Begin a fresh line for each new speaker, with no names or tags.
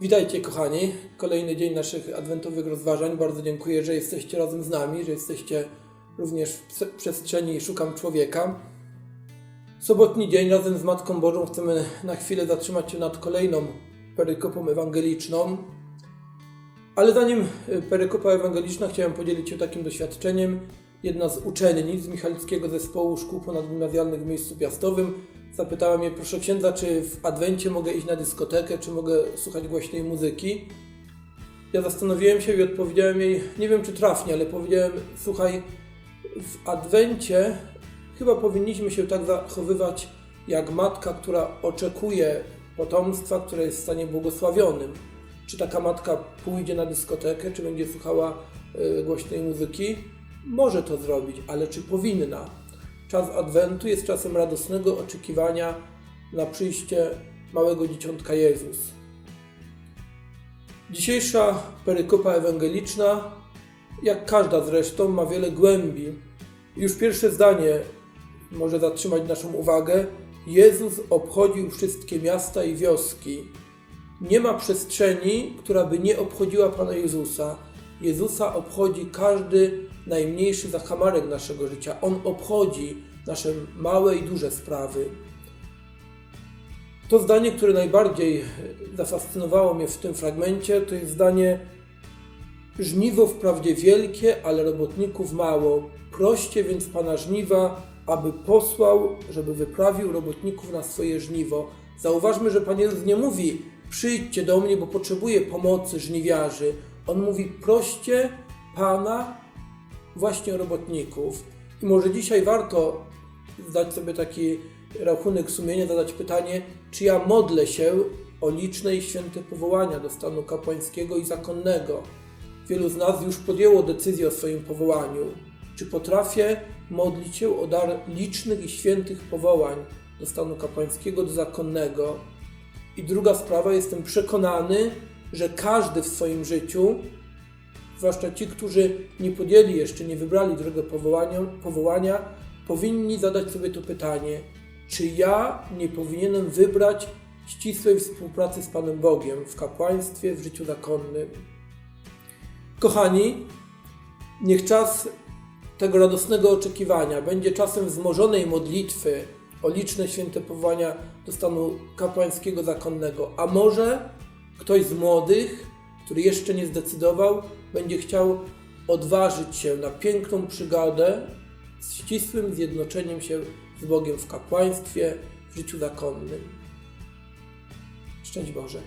Witajcie kochani, kolejny dzień naszych adwentowych rozważań. Bardzo dziękuję, że jesteście razem z nami, że jesteście również w prze- przestrzeni Szukam Człowieka. Sobotni dzień razem z Matką Bożą chcemy na chwilę zatrzymać się nad kolejną perykopą ewangeliczną. Ale zanim y, perykopa ewangeliczna, chciałem podzielić się takim doświadczeniem. Jedna z uczennic z Michalickiego Zespołu Szkół Ponadgimnazjalnych w miejscu piastowym zapytała mnie, proszę księdza, czy w Adwencie mogę iść na dyskotekę, czy mogę słuchać głośnej muzyki. Ja zastanowiłem się i odpowiedziałem jej, nie wiem czy trafnie, ale powiedziałem, słuchaj, w Adwencie chyba powinniśmy się tak zachowywać jak matka, która oczekuje potomstwa, które jest w stanie błogosławionym. Czy taka matka pójdzie na dyskotekę, czy będzie słuchała y, głośnej muzyki? Może to zrobić, ale czy powinna? Czas Adwentu jest czasem radosnego oczekiwania na przyjście małego dzieciątka Jezus. Dzisiejsza perykopa ewangeliczna, jak każda zresztą, ma wiele głębi. Już pierwsze zdanie może zatrzymać naszą uwagę. Jezus obchodził wszystkie miasta i wioski. Nie ma przestrzeni, która by nie obchodziła Pana Jezusa. Jezusa obchodzi każdy najmniejszy zakamarek naszego życia. On obchodzi nasze małe i duże sprawy. To zdanie, które najbardziej zafascynowało mnie w tym fragmencie, to jest zdanie Żniwo wprawdzie wielkie, ale robotników mało. Proście więc Pana żniwa, aby posłał, żeby wyprawił robotników na swoje żniwo. Zauważmy, że Pan Jezus nie mówi przyjdźcie do mnie, bo potrzebuję pomocy żniwiarzy. On mówi proście Pana właśnie robotników. I może dzisiaj warto zdać sobie taki rachunek sumienia, zadać pytanie, czy ja modlę się o liczne i święte powołania do stanu kapłańskiego i zakonnego. Wielu z nas już podjęło decyzję o swoim powołaniu. Czy potrafię modlić się o dar licznych i świętych powołań do stanu kapłańskiego, do zakonnego? I druga sprawa, jestem przekonany, że każdy w swoim życiu, zwłaszcza ci, którzy nie podjęli jeszcze, nie wybrali drogę powołania, powołania, powinni zadać sobie to pytanie: czy ja nie powinienem wybrać ścisłej współpracy z Panem Bogiem w kapłaństwie, w życiu zakonnym? Kochani, niech czas tego radosnego oczekiwania będzie czasem wzmożonej modlitwy o liczne święte powołania do stanu kapłańskiego zakonnego. A może ktoś z młodych, który jeszcze nie zdecydował, będzie chciał odważyć się na piękną przygodę z ścisłym zjednoczeniem się z Bogiem w kapłaństwie, w życiu zakonnym. Szczęść Boże.